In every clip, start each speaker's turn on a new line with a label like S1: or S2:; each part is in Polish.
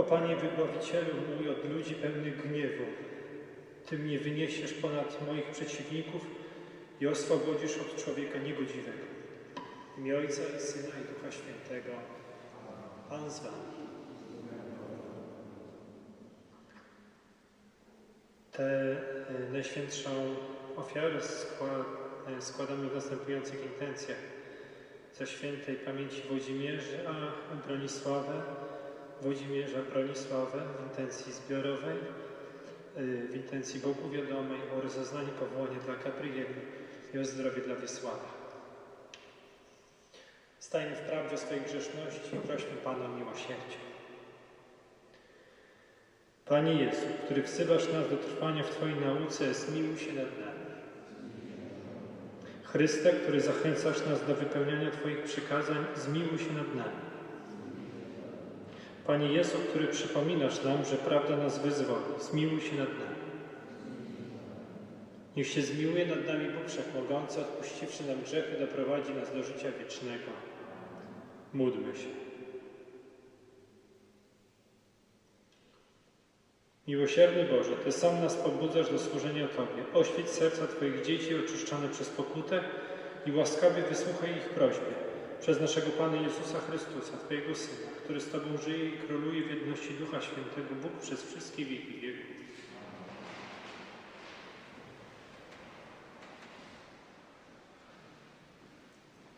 S1: O Panie Wybawicielu mój od ludzi pełnych gniewu, Ty mnie wyniesiesz ponad moich przeciwników i oswobodzisz od człowieka niegodziwego. W imię Ojca i Syna i Ducha Świętego. Pan z Wami. Tę y, najświętszą ofiarę y, składamy w następujących intencjach. Za świętej pamięci Włodzimierza Bronisławę, Włodzimierza Bronisławę w intencji zbiorowej, y, w intencji Bogu wiadomej o rozeznanie powołania dla Gabrieli i o zdrowie dla Wiesława. Stajmy w prawdzie swojej grzeszności i prośmy Pana o miłosierdzie. Panie Jezu, który wzywasz nas do trwania w Twojej nauce, zmiłuj się nad nami. Chryste, który zachęcasz nas do wypełniania Twoich przykazań, zmiłuj się nad nami. Panie Jezu, który przypominasz nam, że prawda nas wyzwoli, zmiłuj się nad nami. Niech się zmiłuje nad nami Bóg Wszechmogący, odpuściwszy nam grzechy, doprowadzi nas do życia wiecznego. Módlmy się. Miłosierny Boże, Ty sam nas pobudzasz do służenia Tobie. Oświeć serca Twoich dzieci oczyszczone przez pokutę i łaskawie wysłuchaj ich prośby. Przez naszego Pana Jezusa Chrystusa, Twojego Syna, który z Tobą żyje i króluje w jedności Ducha Świętego, Bóg przez wszystkie wieki wieków.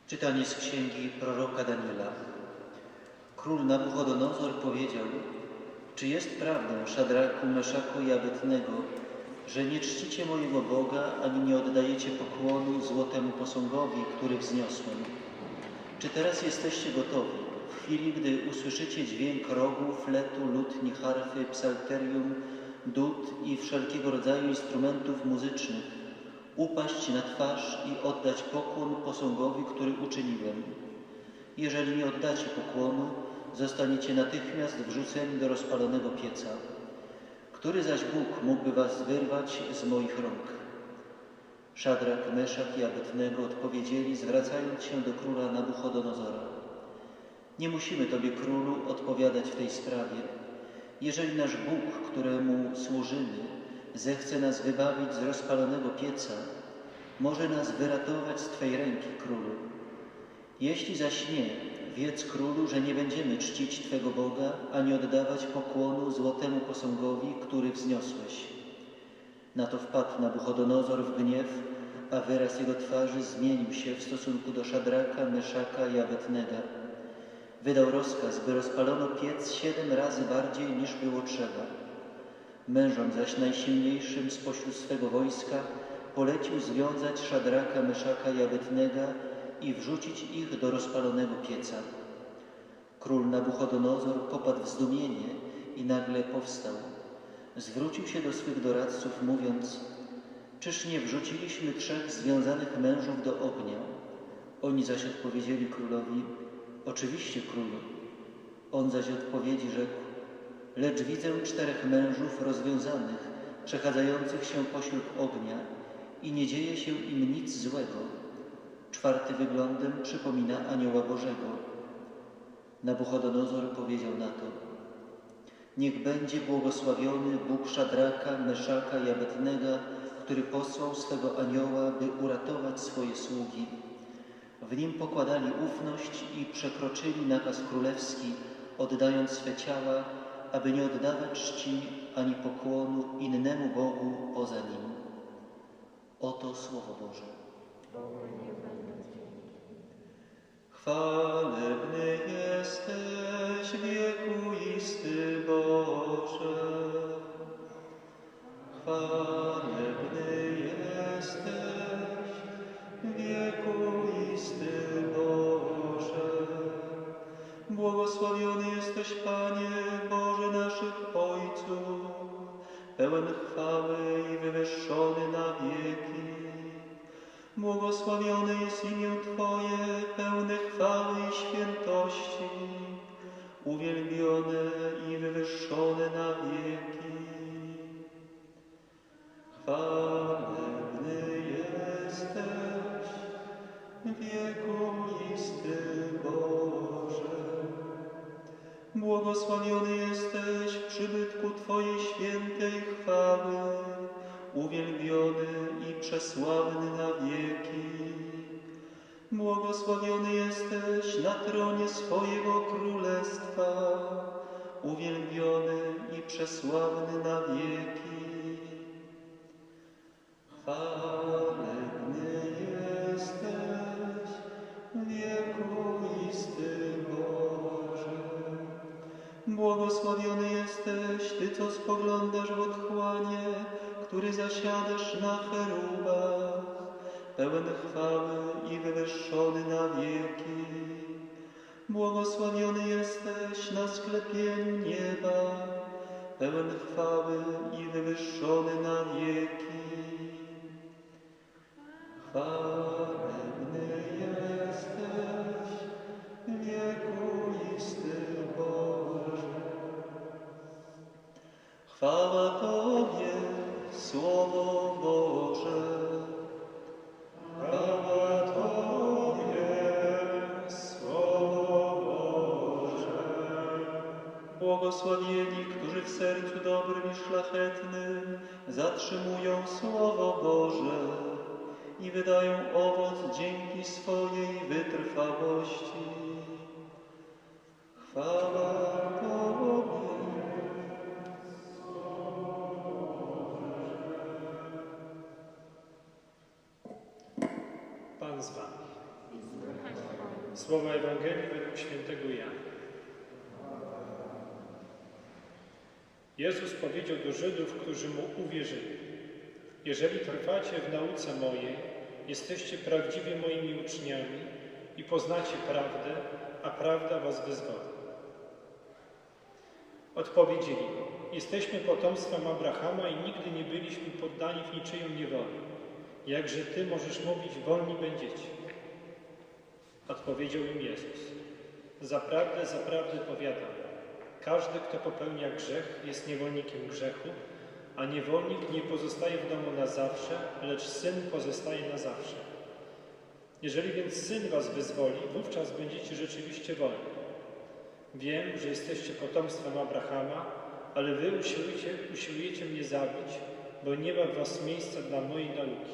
S2: Czytanie z księgi proroka Daniela. Król Nabuchodonozor powiedział, czy jest prawdą, Szadraku, Meszaku i Abednego, że nie czcicie mojego Boga, ani nie oddajecie pokłonu złotemu posągowi, który wzniosłem? Czy teraz jesteście gotowi, w chwili, gdy usłyszycie dźwięk rogu, fletu, lutni, harfy, psalterium, dud i wszelkiego rodzaju instrumentów muzycznych, upaść na twarz i oddać pokłon posągowi, który uczyniłem. Jeżeli nie oddacie pokłonu, zostaniecie natychmiast wrzuceni do rozpalonego pieca. Który zaś Bóg mógłby was wyrwać z moich rąk? Szadrak, Meszak i Abednego odpowiedzieli, zwracając się do króla Nabuchodonozora. Nie musimy Tobie, królu, odpowiadać w tej sprawie. Jeżeli nasz Bóg, któremu służymy, zechce nas wybawić z rozpalonego pieca, może nas wyratować z Twej ręki, królu. Jeśli zaś nie, wiedz, królu, że nie będziemy czcić Twego Boga, ani oddawać pokłonu złotemu posągowi, który wzniosłeś. Na to wpadł Nabuchodonozor w gniew, a wyraz jego twarzy zmienił się w stosunku do Szadraka, Meszaka i Abednego. Wydał rozkaz, by rozpalono piec siedem razy bardziej niż było trzeba. Mężom zaś najsilniejszym spośród swego wojska polecił związać Szadraka, Meszaka i Abednego i wrzucić ich do rozpalonego pieca. Król Nabuchodonozor popadł w zdumienie i nagle powstał. Zwrócił się do swych doradców, mówiąc: Czyż nie wrzuciliśmy trzech związanych mężów do ognia? Oni zaś odpowiedzieli królowi: Oczywiście, królu. On zaś odpowiedzi rzekł: Lecz widzę czterech mężów rozwiązanych, przechadzających się pośród ognia i nie dzieje się im nic złego. Czwarty wyglądem przypomina anioła Bożego. Nabuchodonozor powiedział na to: Niech będzie błogosławiony Bóg Szadraka, Meszaka i Abednego, który posłał swego anioła, by uratować swoje sługi. W nim pokładali ufność i przekroczyli nakaz królewski, oddając swe ciała, aby nie oddawać czci ani pokłonu innemu Bogu poza nim. Oto Słowo Boże. Chwalebny jesteś wiekuisty Boże. Chwalebny jesteś wiekuisty Boże. Błogosławiony jesteś Panie Boże naszych Ojców, pełen chwały i wywyższony na wieki. Błogosławione jest imię Twoje, pełne chwały i świętości, uwielbione i wywyższone na wieki. Przesławny na wieki. Chwalebny jesteś, wiekuisty Boże. Błogosławiony jesteś Ty, co spoglądasz w otchłanie, który zasiadasz na cherubach, pełen chwały i wywyższony na wieki. Błogosławiony jesteś na sklepieniu nieba, pełen chwały i wywyższony na wieki. Chwalebny jesteś, wiekuisty Boże. Chwała Tobie, Słowo Boże. Chwała Tobie, Słowo Boże. Błogosławieni, w sercu dobrym i szlachetnym zatrzymują Słowo Boże i wydają owoc dzięki swojej wytrwałości.
S1: Powiedział do Żydów, którzy Mu uwierzyli. Jeżeli trwacie w nauce mojej, jesteście prawdziwie moimi uczniami i poznacie prawdę, a prawda was wyzwoli. Odpowiedzieli, jesteśmy potomstwem Abrahama i nigdy nie byliśmy poddani w niczyją niewolę. Jakże Ty możesz mówić, wolni będziecie? Odpowiedział im Jezus. Zaprawdę, zaprawdę powiadam, każdy, kto popełnia grzech, jest niewolnikiem grzechu, a niewolnik nie pozostaje w domu na zawsze, lecz syn pozostaje na zawsze. Jeżeli więc syn was wyzwoli, wówczas będziecie rzeczywiście wolni. Wiem, że jesteście potomstwem Abrahama, ale wy usiłujecie, usiłujecie mnie zabić, bo nie ma w was miejsca dla mojej nauki.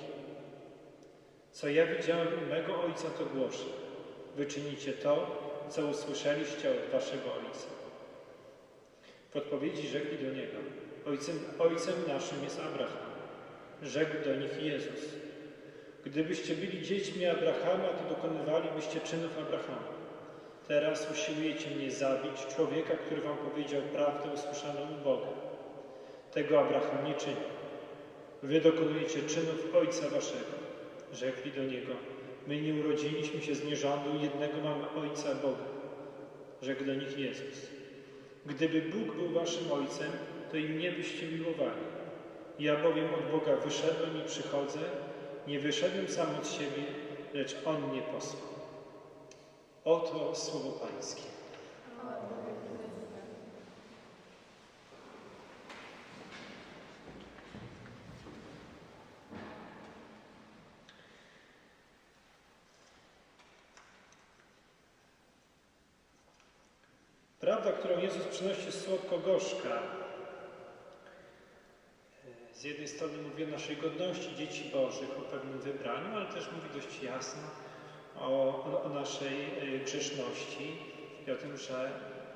S1: Co ja widziałem u mego ojca, to głoszę. Wy czynicie to, co usłyszeliście od waszego ojca. W odpowiedzi rzekli do niego: Ojcem, ojcem naszym jest Abraham. Rzekł do nich Jezus: Gdybyście byli dziećmi Abrahama, to dokonywalibyście czynów Abrahama. Teraz usiłujecie mnie zabić, człowieka, który wam powiedział prawdę usłyszaną u Boga. Tego Abraham nie czyni. Wy dokonujecie czynów ojca waszego. Rzekli do niego: My nie urodziliśmy się z nierządu, jednego mamy ojca Boga. Rzekł do nich Jezus: Gdyby Bóg był waszym ojcem, to i mnie byście miłowali. Ja bowiem od Boga wyszedłem i przychodzę, nie wyszedłem sam od siebie, lecz On mnie posłał. Oto słowo Pańskie. Prawda, którą Jezus przynosi słodko-gorzka. Z jednej strony mówi o naszej godności dzieci Bożych, o pewnym wybraniu, ale też mówi dość jasno o, o, naszej y, grzeszności i o tym, że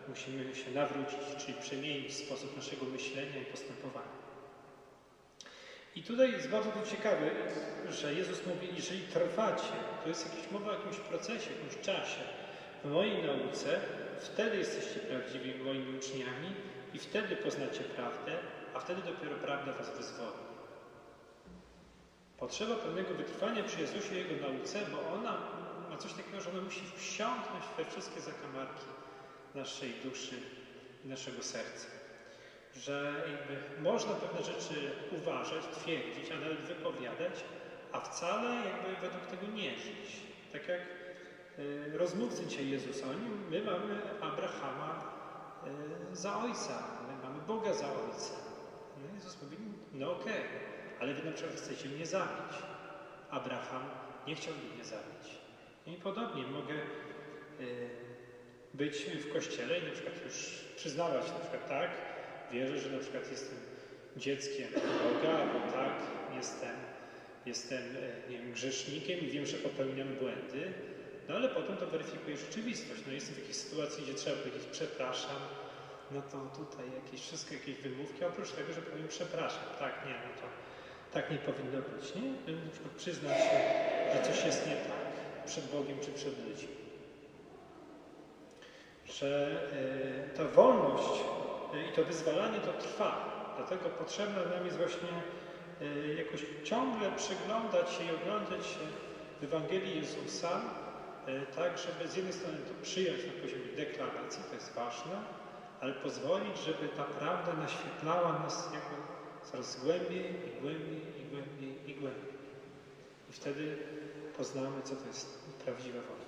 S1: musimy się nawrócić, czyli przemienić sposób naszego myślenia i postępowania. I tutaj jest bardzo to ciekawe, że Jezus mówi, jeżeli trwacie, to jest jakaś mowa o jakimś procesie, jakimś czasie, w mojej nauce, wtedy jesteście prawdziwymi moimi uczniami i wtedy poznacie prawdę, a wtedy dopiero prawda was wyzwoli. Potrzeba pewnego wytrwania przy Jezusie i Jego nauce, bo ona ma coś takiego, że ona musi wsiąknąć we wszystkie zakamarki naszej duszy i naszego serca. Że jakby można pewne rzeczy uważać, twierdzić, a nawet wypowiadać, a wcale jakby według tego nie żyć. Tak jak rozmówcy dzisiaj Jezusa, oni, my mamy Abrahama y, za ojca, my mamy Boga za ojca. No Jezus mówi, no okej, ale wy na przykład chcecie mnie zabić. Abraham nie chciałby mnie zabić. No I podobnie mogę y, być w kościele i na przykład już przyznawać na przykład tak, wierzę, że na przykład jestem dzieckiem Boga, albo tak, jestem, jestem e, nie wiem, grzesznikiem i wiem, że popełniam błędy, no ale potem to weryfikuje rzeczywistość. No jestem w jakiejś sytuacji, gdzie trzeba powiedzieć przepraszam, no to tutaj jakieś, wszystkie jakieś wymówki, oprócz tego, że powiem przepraszam, tak, nie, no to tak nie powinno być, nie? Na przykład przyznać się, że coś jest nie tak przed Bogiem czy przed ludźmi. Że y, ta wolność y, i to wyzwalanie to trwa. Dlatego potrzebne nam jest właśnie y, jakoś ciągle przyglądać się i oglądać się w Ewangelii Jezusa, y, tak żeby z jednej strony to przyjąć na poziomie deklaracji, to jest ważne, ale pozwolić, żeby ta prawda naświetlała nas jakby coraz głębiej i głębiej i głębiej i głębiej. I wtedy poznamy, co to jest prawdziwa wolność.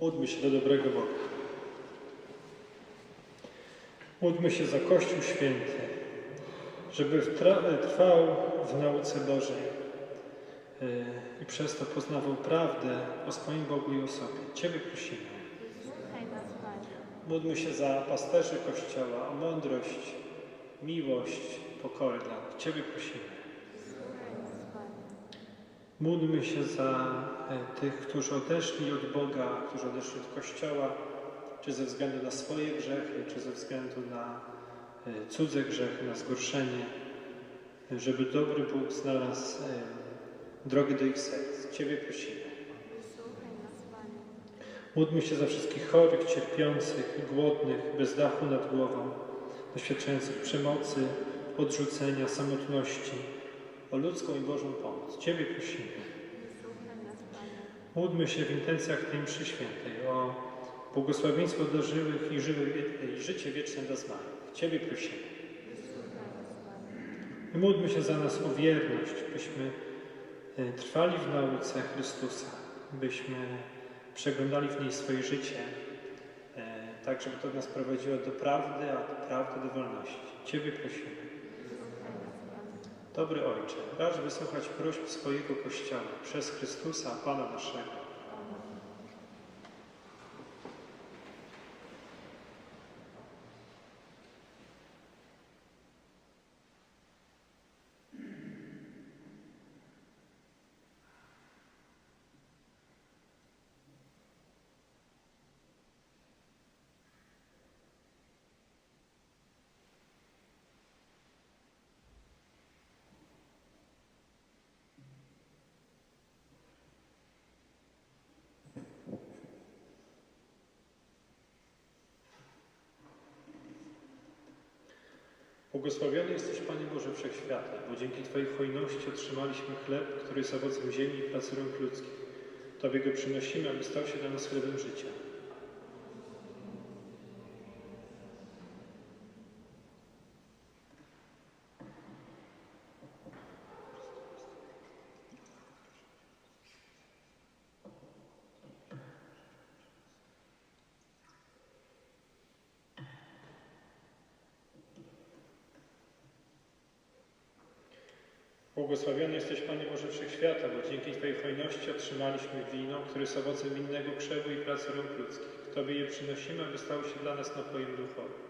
S1: Módlmy się do dobrego Boga. Módlmy się za Kościół Święty, żeby trwał w nauce Bożej yy, i przez to poznawał prawdę o swoim Bogu i o sobie. Ciebie prosimy. Módlmy się za pasterzy Kościoła, o mądrość, miłość, pokorę dla. Ciebie prosimy. Módlmy się za e, tych, którzy odeszli od Boga, którzy odeszli od Kościoła, czy ze względu na swoje grzechy, czy ze względu na e, cudze grzechy, na zgorszenie, żeby dobry Bóg znalazł e, drogę do ich serc. Ciebie prosimy. Módlmy się za wszystkich chorych, cierpiących, głodnych, bez dachu nad głową, doświadczających przemocy, odrzucenia, samotności, o ludzką i Bożą pomoc. Ciebie prosimy. Módlmy się w intencjach tej mszy świętej o błogosławieństwo do żywych i, żywych, i życie wieczne dla zmarłych. Ciebie prosimy. I módlmy się za nas o wierność, byśmy e, trwali w nauce Chrystusa, byśmy przeglądali w niej swoje życie, e, tak żeby to nas prowadziło do prawdy, a do prawdy do wolności. Ciebie prosimy. Dobry Ojcze, racz wysłuchać próśb swojego Kościoła przez Chrystusa, Pana naszego. Błogosławiony jesteś, Panie Boże Wszechświata, bo dzięki Twojej hojności otrzymaliśmy chleb, który jest owocem ziemi i pracy rąk ludzkich. Tobie go przynosimy, aby stał się dla nas chlebem życia. Błogosławiony jesteś, Panie Boże Wszechświata, bo dzięki Twojej hojności otrzymaliśmy wino, które jest owocem winnego krzewu i pracy rąk ludzkich. Tobie je przynosimy, aby stało się dla nas napojem duchowym.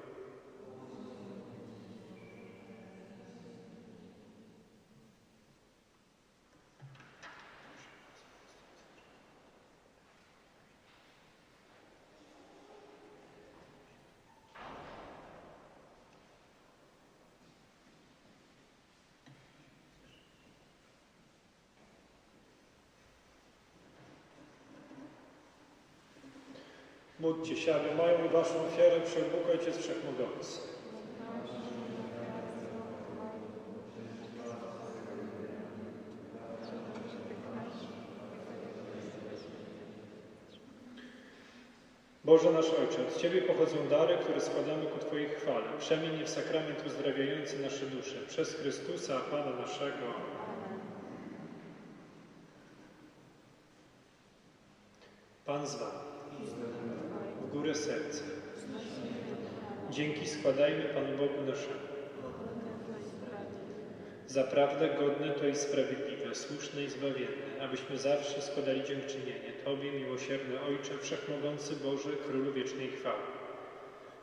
S1: Budźcie się, aby moją i waszą ofiarę przyjął Bóg Ojciec Wszechmogący. Boże nasz Ojcze, od Ciebie pochodzą dary, które składamy ku Twojej chwale. Przemień je w sakrament uzdrawiający nasze dusze. Przez Chrystusa, Pana naszego. Zaprawdę godne to i sprawiedliwe, słuszne i zbawienne, abyśmy zawsze składali dziękczynienie Tobie, miłosierny Ojcze, Wszechmogący Boże, Królu wiecznej chwały.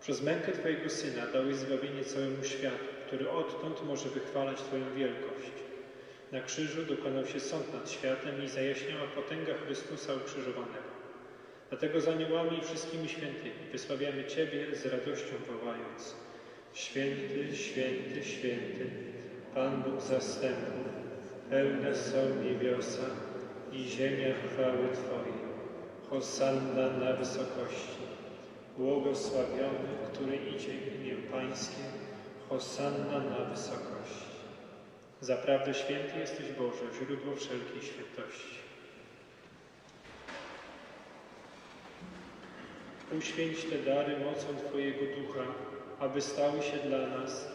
S1: Przez mękę Twojego Syna dałeś zbawienie całemu światu, który odtąd może wychwalać Twoją wielkość. Na krzyżu dokonał się sąd nad światem i zajaśniała potęga Chrystusa ukrzyżowanego. Dlatego z aniołami i wszystkimi świętymi wysławiamy Ciebie z radością wołając Święty, święty, święty, Pan Bóg zastępów, pełne są niebiosa i ziemia chwały Twojej. Hosanna na wysokości. Błogosławiony, który idzie w imię Pańskie. Hosanna na wysokości. Zaprawdę święty jesteś Boże, źródło wszelkiej świętości. Uświęć te dary mocą Twojego Ducha, aby stały się dla nas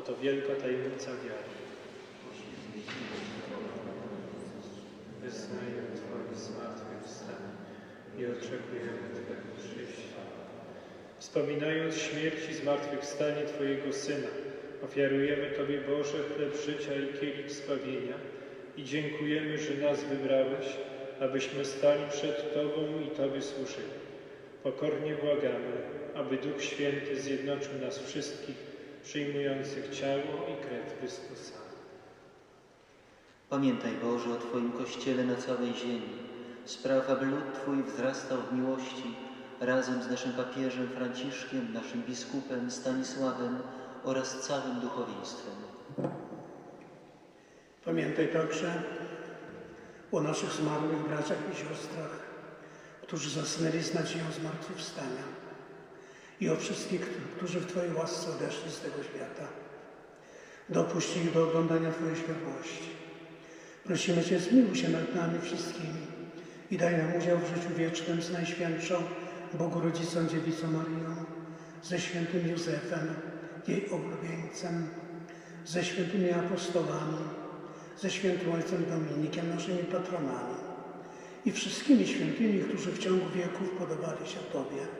S1: Oto wielka tajemnica wiary. Wyznaję Twoje zmartwychwstanie i oczekujemy Twojego przyjścia. Wspominając śmierć i zmartwychwstanie Twojego Syna, ofiarujemy Tobie Boże chleb życia i kielich zbawienia i dziękujemy, że nas wybrałeś, abyśmy stali przed Tobą i Tobie służyli. Pokornie błagamy, aby Duch Święty zjednoczył nas wszystkich przyjmujących ciało i krew Chrystusa.
S2: Pamiętaj Boże o Twoim Kościele na całej ziemi. Spraw, aby lud Twój wzrastał w miłości razem z naszym papieżem Franciszkiem, naszym biskupem Stanisławem oraz całym duchowieństwem.
S3: Pamiętaj także o naszych zmarłych braciach i siostrach, którzy zasnęli z nadzieją zmartwychwstania i o wszystkich, którzy w Twojej łasce odeszli z tego świata. Dopuść ich do oglądania Twojej światłości. Prosimy Cię, zmiłuj się nad nami wszystkimi i daj nam udział w życiu wiecznym z Najświętszą Bogu Rodzicą Dziewicą Marią, ze świętym Józefem, jej oblubieńcem, ze świętymi apostołami, ze świętym Ojcem Dominikiem, naszymi patronami i wszystkimi świętymi, którzy w ciągu wieków podobali się Tobie,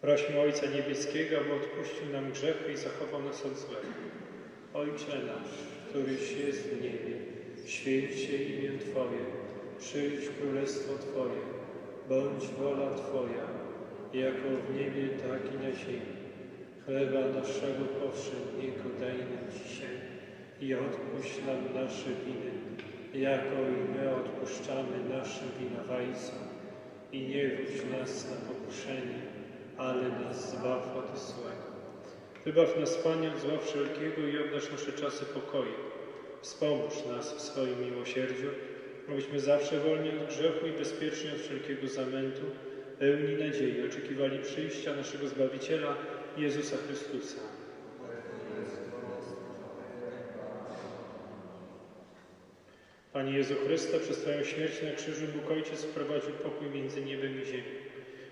S1: Prośmy Ojca Niebieskiego, aby odpuścił nam grzechy i zachował nas od złego. Ojcze nasz, któryś jest w niebie, święć się imię Twoje, przyjdź królestwo Twoje, bądź wola Twoja, jako w niebie, tak i na ziemi. Chleba naszego powszedniego daj nam dzisiaj i odpuść nam nasze winy, jako i my odpuszczamy naszym winowajcom. I nie wódź nas na pokuszenie, ale nas zbaw od złego. Wybaw nas, Panie, od zła wszelkiego i oddasz nasze czasy pokoju. Wspomóż nas w swoim miłosierdziu, abyśmy zawsze wolni od grzechu i bezpieczni od wszelkiego zamętu, pełni nadziei, oczekiwali przyjścia naszego Zbawiciela, Jezusa Chrystusa. Panie Jezu Chryste, przez Twoją śmierć na krzyżu Bóg Ojciec wprowadził pokój między niebem i ziemią.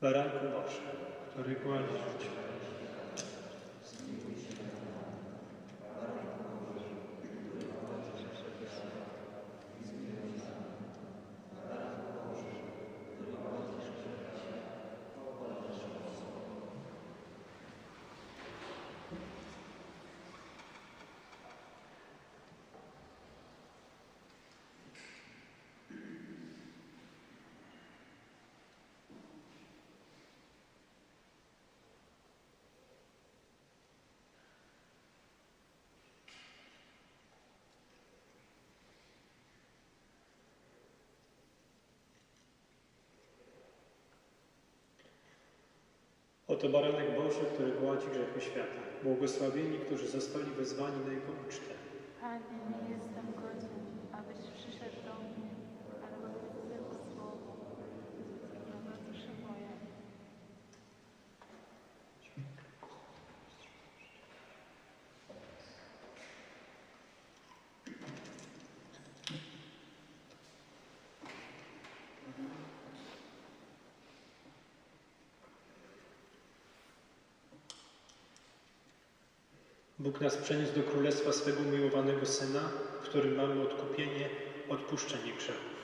S1: Baranku Boże, który gładzi Oto baranek Boży, który gładzi grzechy świata. Błogosławieni, którzy zostali wezwani na Jego ucztę.
S4: Panie, nie jestem godzien,
S1: Bóg nas przeniósł do królestwa swego umiłowanego Syna, w którym mamy odkupienie, odpuszczenie grzechów.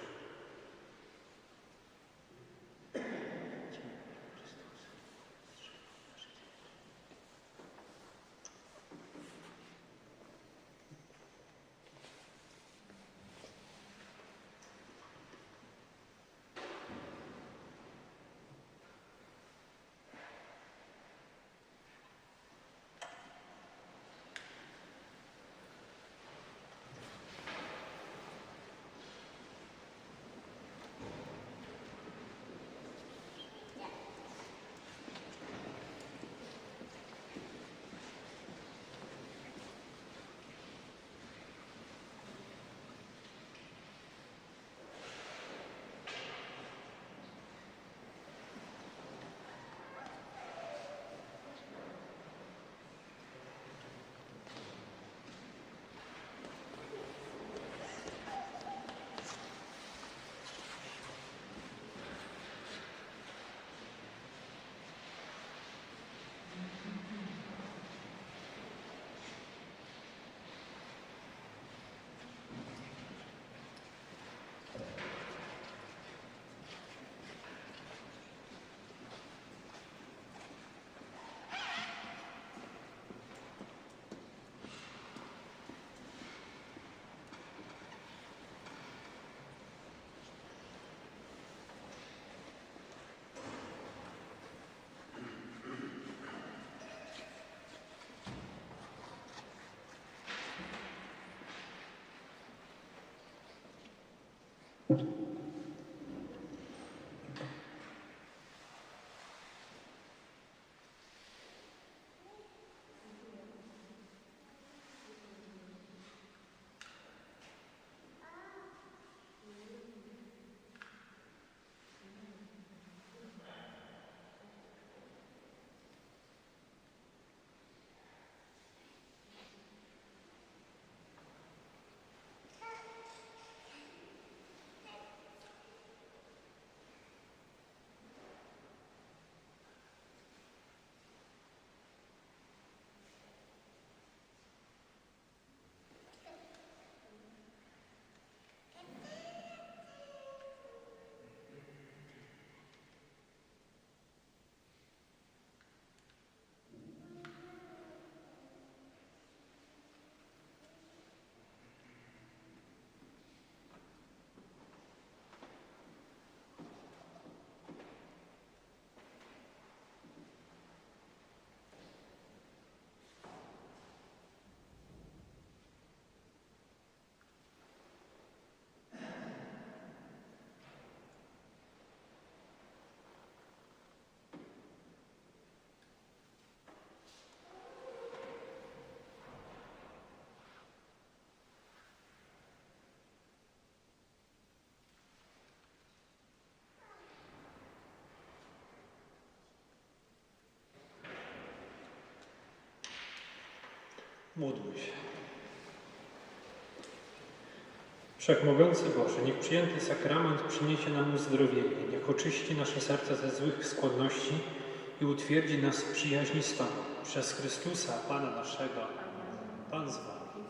S1: Thank you. Módlmy się. Wszechmogący Boże, niech przyjęty sakrament przyniesie nam uzdrowienie, niech oczyści nasze serca ze złych skłonności i utwierdzi nas w przyjaźni z Tobą. Przez Chrystusa, Pana naszego. Pan z Wami.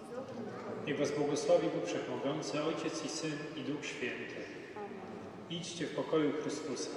S1: Niech Was błogosławi Bóg Wszechmogący, Ojciec i Syn i Duch Święty. Idźcie w pokoju Chrystusa.